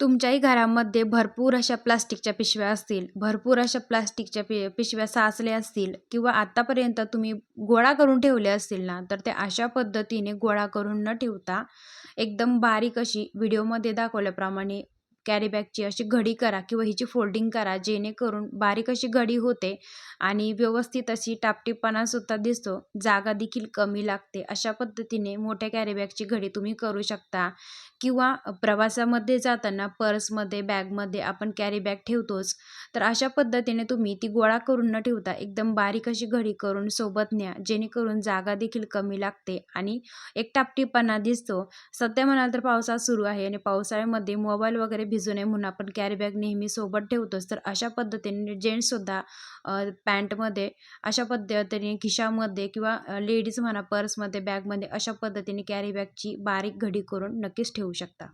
तुमच्याही घरामध्ये भरपूर अशा प्लास्टिकच्या पिशव्या असतील भरपूर अशा प्लास्टिकच्या पि पिशव्या साचल्या असतील किंवा आत्तापर्यंत तुम्ही गोळा करून ठेवले असतील ना तर ते अशा पद्धतीने गोळा करून न ठेवता एकदम बारीक अशी व्हिडिओमध्ये दाखवल्याप्रमाणे कॅरी बॅगची अशी घडी करा किंवा हिची फोल्डिंग करा जेणेकरून बारीक अशी घडी होते आणि व्यवस्थित अशी टापटीपणासुद्धा दिसतो. जागा देखील कमी लागते. अशा पद्धतीने मोठ्या कॅरी बॅगची घडी तुम्ही करू शकता. किंवा प्रवासामध्ये जाताना पर्समध्ये बॅगमध्ये आपण कॅरी बॅग ठेवतोच. तर अशा पद्धतीने तुम्ही ती गोळा करून न ठेवता एकदम बारीक अशी घडी करून सोबत न्या. जेणेकरून जागा देखील कमी लागते आणि एक टापटीपणा दिसतो. सध्या म्हणाल तर पावसाळा सुरू आहे आणि पावसाळ्यामध्ये मोबाईल वगैरे भिजू नये म्हणून आपण कॅरीबॅग नेहमी सोबत ठेवतोच. तर अशा पद्धतीने जेंट्ससुद्धा पॅन्टमध्ये अशा पद्धतीने खिशामध्ये किंवा लेडीज म्हणा पर्समध्ये बॅगमध्ये अशा पद्धतीने कॅरीबॅगची बारीक घडी करून नक्कीच ठेवू शकता.